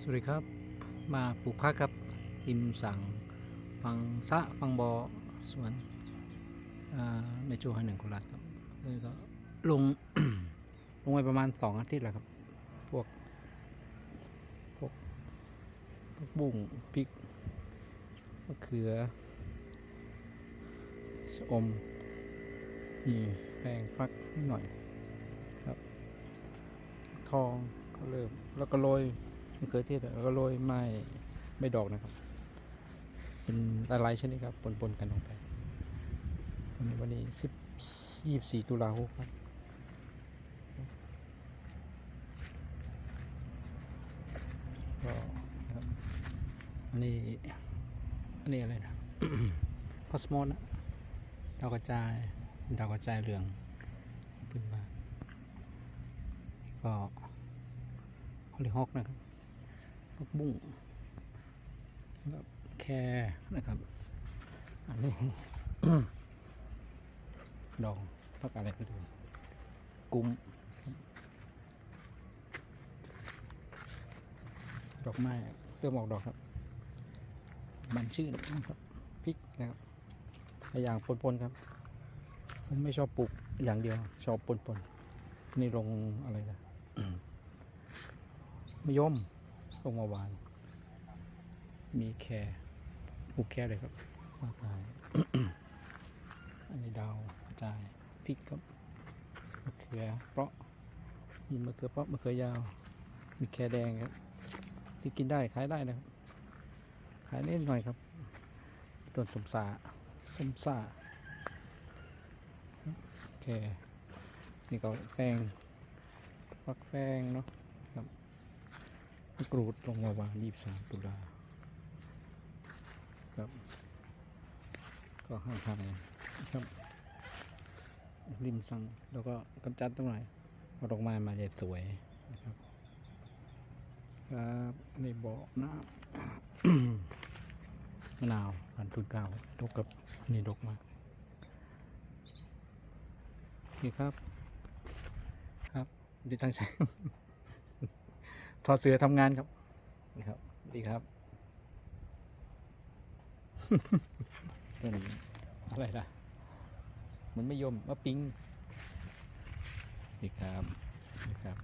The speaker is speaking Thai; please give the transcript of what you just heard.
สวัสดีครับ มาปลูกพักครับ อิมสั่งฟังซะฟังบอสวนในจูฮันหนึ่งโคราชครับแล้วก็ลงลงไปประมาณสองอาทิตย์แล้วครับ พวกพวกพวกบุ้งพริกมะเขือชะอมนี่แปงฟักนิดหน่อยครับ ทองก็เริ่มแล้วก็โรย มะเขือเทศแล้วก็โรยไม้ไม่ดอกนะครับ เป็นหลายๆชนิดครับปนๆกันลงไปวันนี้วันนี้สิบยี่สี่ตุลาคมครับก็อันนี้อันนี้อะไรนะคอสโมสนะดาวกระจายดาวกระจายเหลืองขึ้นมาก็ฮอลลีฮอกนะครับ ผักบุ้งแล้วแคร์นะครับอันนี้ดองพักอะไรก็ดูกุ้มดอกไม้เริ่มออกดอกครับ มันชื่อนะครับพริกนะครับหลายอย่างปนๆครับ ผมไม่ชอบปลูกอย่างเดียว ชอบปนๆนี่ลงอะไรนะมะยม ลงมาวาน มีแครปลูกแครเลยครับมากมายอันนี้ดาวกระจายพริกครับมะเขือเปราะมีมะเขือเปราะมะเขือยาว มีแครแดงครับ ที่กินได้ขายได้นะครับ ขายนิดหน่อยครับต้นสมสาสมสาแครนี่ก็แฟงฟักแฟงเนาะ กรูดลงมาวาง23 ตุลาครับ ก็ห้างทางครับ ริมสังแล้วก็กำจัดตรงไหนอยเอาดอกไม้มาใหญ่สวยนะครับ ครับอันบ่อน้ำมะนาวพันทุนเก้าตกกับนี่ดกมากโอเคครับ ครับดีตั้งใจ ทอเสือทำงานครับนะครับดีครับต้นอะไรล่ะ มันไม่ยมมะปิงดีครับดีครับ